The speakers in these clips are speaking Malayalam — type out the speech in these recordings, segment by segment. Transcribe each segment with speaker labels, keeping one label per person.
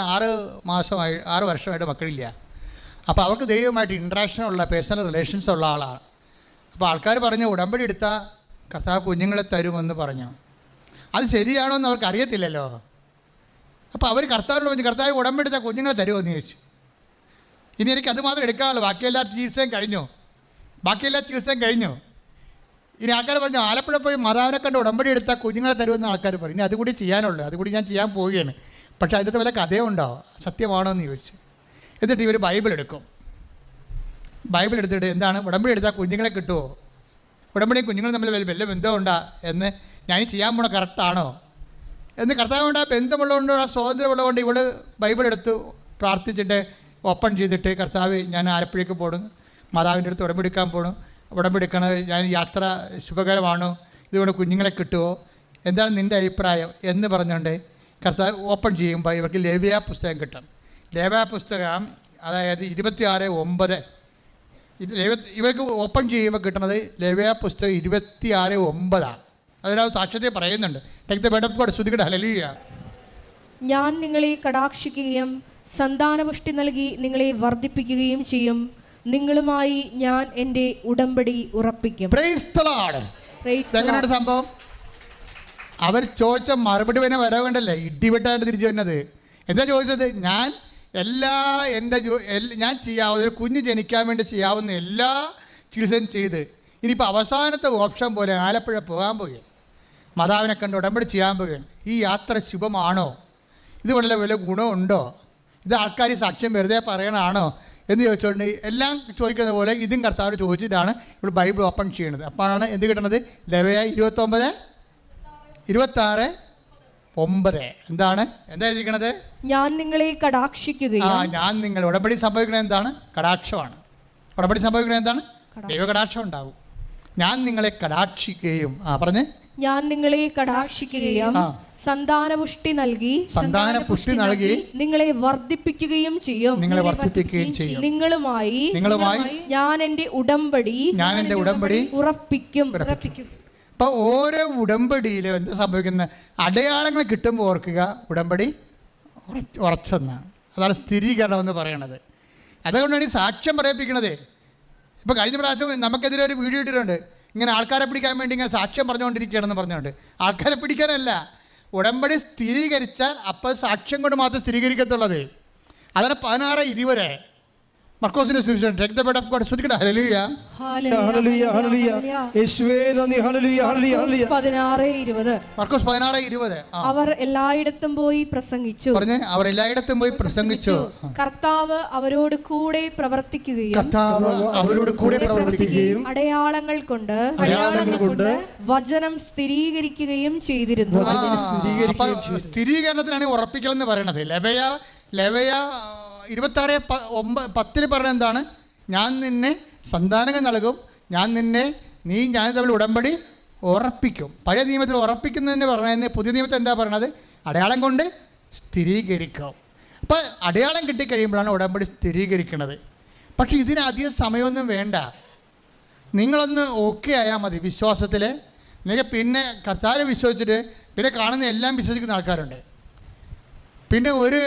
Speaker 1: ആറ് മാസമായി ആറ് വർഷമായിട്ട് മക്കളില്ല. അപ്പോൾ അവർക്ക് ദൈവമായിട്ട് ഇൻട്രാക്ഷൻ ഉള്ള പേഴ്സണൽ റിലേഷൻസ് ഉള്ള ആളാണ്. അപ്പോൾ ആൾക്കാർ പറഞ്ഞു ഉടമ്പടി എടുത്താൽ കർത്താവ് കുഞ്ഞുങ്ങളെ തരുമെന്ന് പറഞ്ഞു. അത് ശരിയാണോ എന്ന് അവർക്ക് അറിയത്തില്ലല്ലോ. അപ്പോൾ അവർ കർത്താവിനോട് പറഞ്ഞു കർത്താവ് ഉടമ്പടി എടുത്താൽ കുഞ്ഞുങ്ങളെ തരുമോ? എന്ന് ചോദിച്ചു. ഇനി എനിക്ക് അത് മാത്രം എടുക്കാനുള്ളൂ. ബാക്കിയെല്ലാ ചികിത്സയും കഴിഞ്ഞു. ബാക്കിയെല്ലാ ചികിത്സയും കഴിഞ്ഞു. ഇനി ആൾക്കാർ പറഞ്ഞു ആലപ്പുഴ പോയി മാതാവിനെ കണ്ട് ഉടമ്പടി എടുത്താൽ കുഞ്ഞുങ്ങളെ തരുമെന്ന് ആൾക്കാർ പറഞ്ഞു. ഇനി അതുകൂടി ചെയ്യാനുള്ളൂ. അതുകൂടി ഞാൻ ചെയ്യാൻ പോവുകയാണ്. പക്ഷേ അതിന്റെ വല്ല കഥയുണ്ടോ? സത്യമാണോ എന്ന് ചോദിച്ചു. എന്നിട്ട് ഇവർ ബൈബിൾ എടുക്കും. ബൈബിൾ എടുത്തിട്ട് എന്താണ്? ഉടമ്പടി എടുത്താൽ കുഞ്ഞുങ്ങളെ കിട്ടുമോ ഉടമ്പടി കുഞ്ഞുങ്ങൾ തമ്മിൽ വല്ല ബന്ധമുണ്ടാ? എന്ന് ഞാൻ ചെയ്യാൻ പോണ കറക്റ്റാണോ എന്ന് കർത്താവുണ്ട് ആ ബന്ധമുള്ളതുകൊണ്ട് ആ സ്വാതന്ത്ര്യമുള്ളതുകൊണ്ട് ഇവൾ ബൈബിൾ എടുത്ത് പ്രാർത്ഥിച്ചിട്ട് ഓപ്പൺ ചെയ്തിട്ട് കർത്താവ് ഞാൻ ആലപ്പുഴയ്ക്ക് പോകണം മാതാവിന്റെ അടുത്ത് ഉടമ്പെടുക്കാൻ പോകണം ഉടമ്പെടുക്കണത് ഞാൻ യാത്ര ശുഭകരമാണോ. ഇതുകൊണ്ട് കുഞ്ഞുങ്ങളെ കിട്ടുമോ എന്താണ് നിന്റെ അഭിപ്രായം? എന്ന് പറഞ്ഞുകൊണ്ട് കർത്താവ് ഓപ്പൺ ചെയ്യുമ്പോൾ ഇവർക്ക് ലേവ്യ പുസ്തകം കിട്ടും. ലേവ്യ പുസ്തകം അതായത് ഇരുപത്തിയാറ് ഒമ്പത്. ഇവർക്ക് ഓപ്പൺ ചെയ്യുമ്പോൾ കിട്ടുന്നത് ലേവ്യ പുസ്തകം ഇരുപത്തിയാറ് ഒമ്പതാണ്. അതിനകത്ത് സാക്ഷ്യത്തെ പറയുന്നുണ്ട്. Take the bed of God
Speaker 2: ഞാൻ നിങ്ങളെ കടാക്ഷിക്കുകയും സന്താനപുഷ്ടി നൽകി നിങ്ങളെ വർദ്ധിപ്പിക്കുകയും ചെയ്യും. നിങ്ങളുമായി ഞാൻ എന്റെ ഉടമ്പടി ഉറപ്പിക്കും.
Speaker 1: എങ്ങനെയാണ് സംഭവം? അവർ ചോദിച്ച മറുപടി പിന്നെ വരവേണ്ടല്ലേ ഇടിവിട്ടായിട്ട് തിരിച്ചു വരുന്നത്. എന്താ ചോദിച്ചത്? ഞാൻ എല്ലാ എന്റെ ഞാൻ ചെയ്യാവുന്ന ഒരു കുഞ്ഞ് ജനിക്കാൻ വേണ്ടി ചെയ്യാവുന്ന എല്ലാ ചികിത്സയും ചെയ്ത് ഇനിയിപ്പോൾ അവസാനത്തെ ഓപ്ഷൻ പോലെ ആലപ്പുഴ പോകാൻ പോകുകയാണ് മാതാവിനെ കണ്ട് ഉടമ്പടി ചെയ്യാൻ പോകുകയാണ് ഈ യാത്ര ശുഭമാണോ? ഇതുകൊണ്ടുള്ള വലിയ ഗുണമുണ്ടോ? ഇത് ആൾക്കാർ സാക്ഷ്യം വെറുതെ പറയണാണോ എന്ന് ചോദിച്ചുകൊണ്ട് എല്ലാം ചോദിക്കുന്ന പോലെ ഇതും കർത്താവ് ചോദിച്ചിട്ടാണ് ഇവിടെ ബൈബിൾ ഓപ്പൺ ചെയ്യണത് അപ്പോഴാണ് എന്ത് കിട്ടണത്? ലവയ ഇരുപത്തൊമ്പത് ഇരുപത്താറ് ഒമ്പത്. എന്താണ്? എന്താ എഴുതിക്കണത്
Speaker 2: ഞാൻ നിങ്ങളെ
Speaker 1: ആ ഞാൻ നിങ്ങൾ ഉടമ്പടി സംഭവിക്കണത് എന്താണ്? കടാക്ഷമാണ്. ഉടമ്പടി സംഭവിക്കണത് എന്താണ്? ദൈവകടാക്ഷം ഉണ്ടാകും. ഞാൻ നിങ്ങളെ കടാക്ഷിക്കുകയും ആ പറഞ്ഞ്.
Speaker 2: ഞാൻ നിങ്ങളെ കടാക്ഷിക്കുകയും. സന്താനപുഷ്ടി നൽകി
Speaker 1: സന്താന പുഷ്ടി നൽകി
Speaker 2: നിങ്ങളെ വർദ്ധിപ്പിക്കുകയും ചെയ്യും.
Speaker 1: നിങ്ങളെ വർദ്ധിപ്പിക്കുകയും ചെയ്യും.
Speaker 2: നിങ്ങളുമായി
Speaker 1: നിങ്ങളുമായി
Speaker 2: ഞാൻ എന്റെ ഉടമ്പടി
Speaker 1: ഞാൻ എന്റെ ഉടമ്പടി
Speaker 2: ഉറപ്പിക്കും.
Speaker 1: ഉറപ്പിക്കും. അപ്പോൾ ഓരോ ഉടമ്പടിയിലും എന്താ സംഭവിക്കുന്ന? അടയാളങ്ങൾ കിട്ടുമ്പോൾ ഓർക്കുക ഉടമ്പടി ഉറച്ച് ഉറച്ചെന്നാണ് അതാണ് സ്ഥിരീകരണം എന്ന് പറയണത്. അതുകൊണ്ടാണ് ഈ സാക്ഷ്യം പറയിപ്പിക്കണത്. ഇപ്പോൾ കഴിഞ്ഞ പ്രാവശ്യം നമുക്കെതിരെ ഒരു വീഡിയോ ഇട്ടിട്ടുണ്ട്. ഇങ്ങനെ ആൾക്കാരെ പിടിക്കാൻ വേണ്ടി ഇങ്ങനെ സാക്ഷ്യം പറഞ്ഞുകൊണ്ടിരിക്കുകയാണെന്ന് പറഞ്ഞുകൊണ്ട്. ആൾക്കാരെ പിടിക്കാനല്ല. ഉടമ്പടി സ്ഥിരീകരിച്ചാൽ അപ്പോൾ സാക്ഷ്യം കൊണ്ട് മാത്രം സ്ഥിരീകരിക്കത്തുള്ളത് അതാണ് പതിനാറ് ഇരുപത്. മർക്കോസിന്റെ സുവിശേഷം take the bed of God ശ്രദ്ധിക്കട്ടെ ഹല്ലേലൂയ
Speaker 3: ഹല്ലേലൂയ ഹല്ലേലൂയ യേശുവേ നന്ദി ഹല്ലേലൂയ ഹല്ലേലൂയ ഹല്ലേലൂയ
Speaker 2: പതിനാറ് ഇരുപത്.
Speaker 1: മർക്കോസ് പതിനാറ് ഇരുപത് ആ.
Speaker 2: അവർ എല്ലായിടത്തും പോയി പ്രസംഗിച്ചു.
Speaker 1: പറഞ്ഞേ അവർ എല്ലായിടത്തും പോയി പ്രസംഗിച്ചു.
Speaker 2: കർത്താവ് അവരോട് കൂടെ പ്രവർത്തിക്കുകയും
Speaker 1: കർത്താവ് അവരോട് കൂടെ പ്രവർത്തിക്കുകയും
Speaker 2: അടയാളങ്ങൾ കൊണ്ട്
Speaker 3: അടയാളങ്ങൾ കൊണ്ട്
Speaker 2: വചനം സ്ഥിരീകരിക്കുകയും ചെയ്തിരുന്നു.
Speaker 1: സ്ഥിരീകരണത്തിനാണ് ഉറപ്പിക്കലെന്ന് ഉറപ്പിക്കൽ എന്ന് പറയണത്. ലവയ ലവയ ഇരുപത്താറ് പ- ഒമ്പ പത്തിൽ പറഞ്ഞ എന്താണ്? ഞാൻ നിന്നെ സന്താനങ്ങൾ നൽകും. ഞാൻ നിന്നെ നീ ഞാൻ തമ്മിൽ ഉടമ്പടി ഉറപ്പിക്കും. പഴയ നിയമത്തിൽ ഉറപ്പിക്കുന്നതിന് പറഞ്ഞതിന് പുതിയ നിയമത്തിൽ എന്താ പറയണത്? അടയാളം കൊണ്ട് സ്ഥിരീകരിക്കും. അപ്പം അടയാളം കിട്ടിക്കഴിയുമ്പോഴാണ് ഉടമ്പടി സ്ഥിരീകരിക്കുന്നത് പക്ഷേ ഇതിന് അധികം സമയമൊന്നും വേണ്ട. നിങ്ങളൊന്ന് ഓക്കെ ആയാൽ മതി വിശ്വാസത്തിൽ നിങ്ങൾ പിന്നെ കർത്താരെ വിശ്വസിച്ചിട്ട് പിന്നെ കാണുന്ന എല്ലാം വിശ്വസിക്കുന്ന ആൾക്കാരുണ്ട്. പിന്നെ ഒരു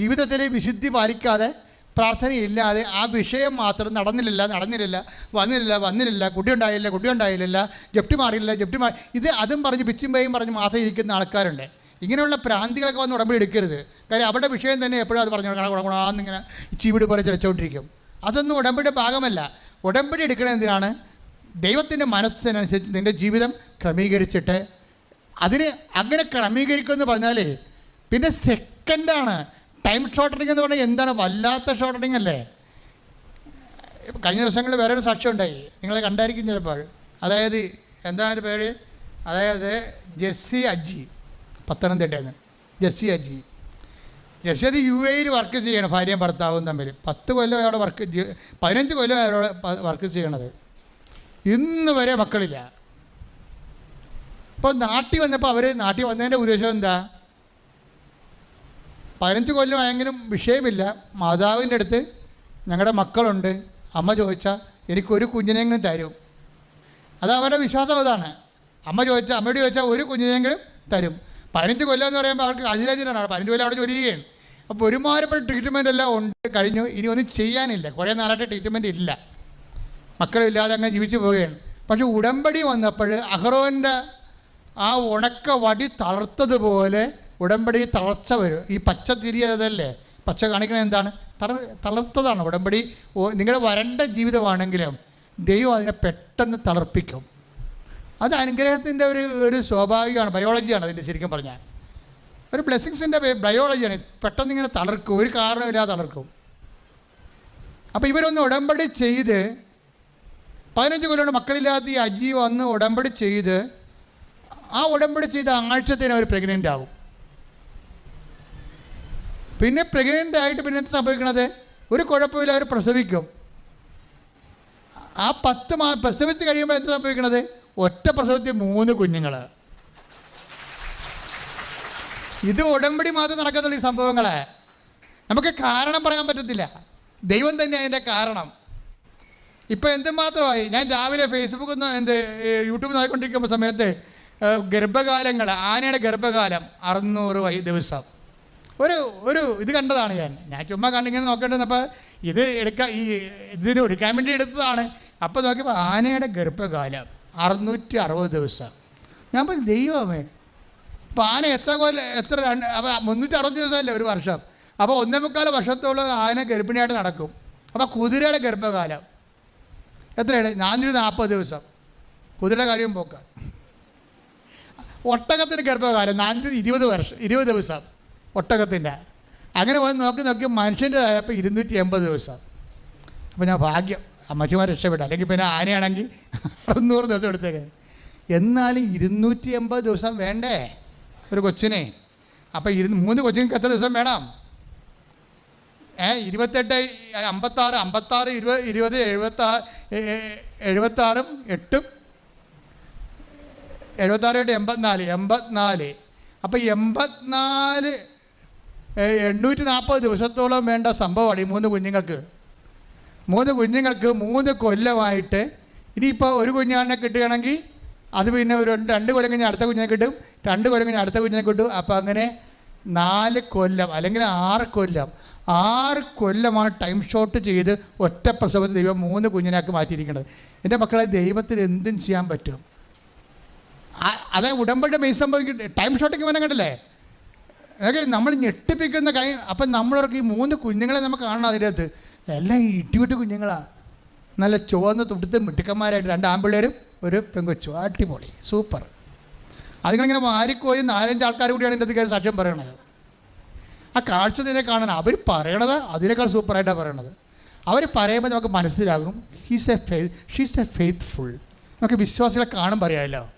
Speaker 1: ജീവിതത്തിലെ വിശുദ്ധി പാലിക്കാതെ പ്രാർത്ഥനയില്ലാതെ ആ വിഷയം മാത്രം നടന്നില്ല നടന്നില്ല വന്നില്ല വന്നില്ല കുട്ടി ഉണ്ടായില്ല കുട്ടി ഉണ്ടായില്ല ജപ്തി മാറിയില്ല ജപ്തി മാറി ഇത് അതും പറഞ്ഞ് പിച്ചും പേയും പറഞ്ഞ് മാത്രം ഇരിക്കുന്ന ആൾക്കാരുണ്ട്. ഇങ്ങനെയുള്ള പ്രാന്തികളൊക്കെ വന്ന് ഉടമ്പടി എടുക്കരുത്. കാര്യം അവരുടെ വിഷയം തന്നെ എപ്പോഴും അത് പറഞ്ഞു ഗുണഗുണാന്നിങ്ങനെ ചീവിട് പോലെ ചിലച്ചുകൊണ്ടിരിക്കും അതൊന്നും ഉടമ്പടിയുടെ ഭാഗമല്ല. ഉടമ്പടി എടുക്കണത് എന്തിനാണ്? ദൈവത്തിന്റെ മനസ്സിനനുസരിച്ച് നിന്റെ ജീവിതം ക്രമീകരിച്ചിട്ട് അതിന് അങ്ങനെ ക്രമീകരിക്കുമെന്ന് പറഞ്ഞാൽ പിന്നെ സെക്കൻഡാണ് ടൈം ഷോർട്ടനിങ് എന്ന് പറഞ്ഞാൽ എന്താണ്? വല്ലാത്ത ഷോർട്ടനിങ് അല്ലേ? കഴിഞ്ഞ ദിവസങ്ങളിൽ വേറൊരു സാക്ഷ്യം ഉണ്ടായി. നിങ്ങൾ കണ്ടായിരിക്കും ചിലപ്പോൾ. അതായത് എന്താ അതിന്റെ പേര്? അതായത് ജെസ്സി അജി പത്തനംതിട്ടയിൽ നിന്ന് ജെസ്സി അജി ജെസ്സി അത് യു എയിൽ വർക്ക് ചെയ്യണം ഭാര്യയും ഭർത്താവും തമ്മിൽ. പത്ത് കൊല്ലം അവിടെ വർക്ക് പതിനഞ്ച് കൊല്ലം അവിടെ വർക്ക് ചെയ്യണത്. ഇന്ന് വരെ മക്കളില്ല. ഇപ്പോൾ നാട്ടിൽ വന്നപ്പോൾ അവർ നാട്ടിൽ വന്നതിന്റെ ഉദ്ദേശം എന്താ? പതിനഞ്ച് കൊല്ലമായെങ്കിലും വിഷയമില്ല. മാതാവിന്റെ അടുത്ത് ഞങ്ങളുടെ മക്കളുണ്ട്. അമ്മ ചോദിച്ചാൽ എനിക്കൊരു കുഞ്ഞിനെങ്കിലും തരും. അത് അവരുടെ വിശ്വാസം അതാണ്. അമ്മ ചോദിച്ചാൽ അമ്മയോട് ചോദിച്ചാൽ ഒരു കുഞ്ഞിനെങ്കിലും തരും. പതിനഞ്ച് കൊല്ലം എന്ന് പറയുമ്പോൾ അവർക്ക് അജിലജിലാണ് പതിനഞ്ച് കൊല്ലം അവിടെ ജോലി അപ്പോൾ ഒരുമാതിരിപ്പെട്ട ട്രീറ്റ്മെന്റ് എല്ലാം ഉണ്ട് കഴിഞ്ഞു. ഇനി ഒന്നും ചെയ്യാനില്ല. കുറേ നാളായിട്ട് ട്രീറ്റ്മെന്റ് ഇല്ല. മക്കളില്ലാതെ അങ്ങനെ ജീവിച്ചു പോവുകയാണ്. പക്ഷെ ഉടമ്പടി വന്നപ്പോൾ അഹ്റോന്റെ ആ ഉണക്ക വടി തളർത്തതുപോലെ ഉടമ്പടി തളർച്ച വരും. ഈ പച്ച തിരിയതല്ലേ പച്ച കാണിക്കണത് എന്താണ്? തളർ തളർത്തതാണ് ഉടമ്പടി. നിങ്ങളുടെ വരണ്ട ജീവിതമാണെങ്കിലും ദൈവം അതിനെ പെട്ടെന്ന് തളർപ്പിക്കും. അത് അനുഗ്രഹത്തിന്റെ ഒരു ഒരു സ്വാഭാവികമാണ് ബയോളജിയാണ് അതിന്റെ ശരിക്കും പറഞ്ഞാൽ. ഒരു ബ്ലെസ്സിങ്സിന്റെ ബയോളജിയാണ് പെട്ടെന്ന് ഇങ്ങനെ തളർക്കും. ഒരു കാരണമില്ലാതെ തളർക്കും. അപ്പോൾ ഇവരൊന്ന് ഉടമ്പടി ചെയ്ത് പതിനഞ്ച് കൊല്ലം മക്കളില്ലാത്ത ഈ അജി വന്ന് ഉടമ്പടി ചെയ്ത് ആ ഉടമ്പടി ചെയ്ത ആഴ്ചത്തേന് അവർ പ്രഗ്നന്റ് ആവും. പിന്നെ പ്രഗ്നന്റ് ആയിട്ട് പിന്നെ എന്ത് സംഭവിക്കണത്? ഒരു കുഴപ്പമില്ല അവർ പ്രസവിക്കും. ആ പത്ത് മാ പ്രസവിച്ച് കഴിയുമ്പോൾ എന്ത് സംഭവിക്കണത്? ഒറ്റ പ്രസവത്തിൽ മൂന്ന് കുഞ്ഞുങ്ങൾ ഇത് ഉടമ്പടി മാത്രം നടക്കുന്നുള്ള ഈ സംഭവങ്ങളെ. നമുക്ക് കാരണം പറയാൻ പറ്റത്തില്ല. ദൈവം തന്നെ അതിന്റെ കാരണം. ഇപ്പോൾ എന്തുമാത്രമായി? ഞാൻ രാവിലെ ഫേസ്ബുക്കിൽ നിന്ന് എന്ത് യൂട്യൂബ് നോക്കിക്കൊണ്ടിരിക്കുമ്പോൾ സമയത്ത് ഗർഭകാലങ്ങൾ ആനയുടെ ഗർഭകാലം അറുന്നൂറ് ദിവസം. ഒരു ഒരു ഇത് കണ്ടതാണ് ഞാൻ. ഞാൻ ചുമ്മാ കണ്ടിങ്ങനെ നോക്കേണ്ടപ്പോൾ ഇത് എടുക്കാൻ ഈ ഇതിന് ഒരുക്കാൻ വേണ്ടി എടുത്തതാണ്. അപ്പോൾ നോക്കിയപ്പോൾ ആനയുടെ ഗർഭകാലം അറുന്നൂറ്റി അറുപത് ദിവസം. ഞാൻ പറഞ്ഞു ദൈവമേ അപ്പോൾ ആന എത്ര കൊല്ലം എത്ര രണ്ട് അപ്പോൾ മുന്നൂറ്റി അറുപത് ദിവസമല്ലേ ഒരു വർഷം? അപ്പോൾ ഒന്നേ മുക്കാൽ വർഷത്തോളം ആന ഗർഭിണിയായിട്ട് നടക്കും. അപ്പോൾ കുതിരയുടെ ഗർഭകാലം. എത്രയാണ്? നാനൂറ്റി നാൽപ്പത് ദിവസം. കുതിരയുടെ കാര്യം പോക്കാം. ഒട്ടകത്തിന്റെ ഗർഭകാലം നാനൂറ്റി ഇരുപത് വർഷം ഇരുപത് ദിവസം. ഒട്ടകത്തിന്റെ. അങ്ങനെ പോയി നോക്കി നോക്കി മനുഷ്യന്റെതായപ്പോൾ ഇരുന്നൂറ്റി എൺപത് ദിവസം. അപ്പോൾ ഞാൻ ഭാഗ്യം അമ്മച്ചിമാർ രക്ഷപ്പെട്ടു. അല്ലെങ്കിൽ പിന്നെ ആനയാണെങ്കിൽ അറുന്നൂറ് ദിവസം എടുത്തേക്ക്. എന്നാലും ഇരുന്നൂറ്റി എൺപത് ദിവസം വേണ്ടേ ഒരു കൊച്ചിനെ? അപ്പോൾ ഇരു മൂന്ന് കൊച്ചിങ്ങൾക്ക് എത്ര ദിവസം വേണം? ഏ ഇരുപത്തെട്ട് അമ്പത്താറ് അമ്പത്താറ് ഇരുപത് ഇരുപത് എഴുപത്താറ് എഴുപത്താറും എട്ടും. എഴുപത്താറ് എട്ട് എൺപത്തിനാല് എൺപത്തിനാല്. അപ്പോൾ എൺപത്തിനാല് എണ്ണൂറ്റി നാൽപ്പത് ദിവസത്തോളം വേണ്ട സംഭവമാണ് ഈ മൂന്ന് കുഞ്ഞുങ്ങൾക്ക്. മൂന്ന് കുഞ്ഞുങ്ങൾക്ക് മൂന്ന് കൊല്ലമായിട്ട് ഇനിയിപ്പോൾ ഒരു കുഞ്ഞാണെ കിട്ടുകയാണെങ്കിൽ അത് പിന്നെ ഒരു രണ്ട് കൊല്ലം കഴിഞ്ഞ് അടുത്ത കുഞ്ഞിനെ കിട്ടും രണ്ട് കൊല്ലം കഴിഞ്ഞ് അടുത്ത കുഞ്ഞിനെ കിട്ടും. അപ്പോൾ അങ്ങനെ നാല് കൊല്ലം അല്ലെങ്കിൽ ആറ് കൊല്ലം ആറ് കൊല്ലമാണ് ടൈം ഷോട്ട് ചെയ്ത് ഒറ്റ പ്രസവത്തിൽ ദൈവം മൂന്ന് കുഞ്ഞിനാക്കി മാറ്റിയിരിക്കുന്നത്. എന്റെ മക്കളെ ദൈവത്തിന് എന്തും ചെയ്യാൻ പറ്റും. അതായത് അതെ ഉടമ്പടി മെയ് സംഭവിക്കും ടൈം ഷോട്ടൊക്കെ വന്നാൽ കണ്ടില്ലേ നമ്മൾ ഞെട്ടിപ്പിക്കുന്ന കൈ അപ്പം നമ്മളവർക്ക് ഈ മൂന്ന് കുഞ്ഞുങ്ങളെ നമുക്ക് കാണണം അതിനകത്ത്. എല്ലാം ഈ ഇട്ടിവിട്ട് കുഞ്ഞുങ്ങളാണ് നല്ല ചുവന്ന് തുടുത്ത് മിട്ടുക്കന്മാരായിട്ട് രണ്ട് ആമ്പിള്ളേരും ഒരു പെങ്കൊച്ചു. അടിപൊളി. സൂപ്പർ. അതുങ്ങളിങ്ങനെ മാറിക്കോയി നാലഞ്ച് ആൾക്കാർ കൂടിയാണ് എന്റെ അത് സാക്ഷ്യം പറയണത്. ആ കാഴ്ച തന്നെ കാണാൻ അവർ പറയണത് അതിനേക്കാൾ സൂപ്പറായിട്ടാണ് പറയണത്. അവർ പറയുമ്പോൾ നമുക്ക് മനസ്സിലാകും he's a faith she's a faithful നമുക്ക് വിശ്വാസികളെ കാണും പറയാമല്ലോ.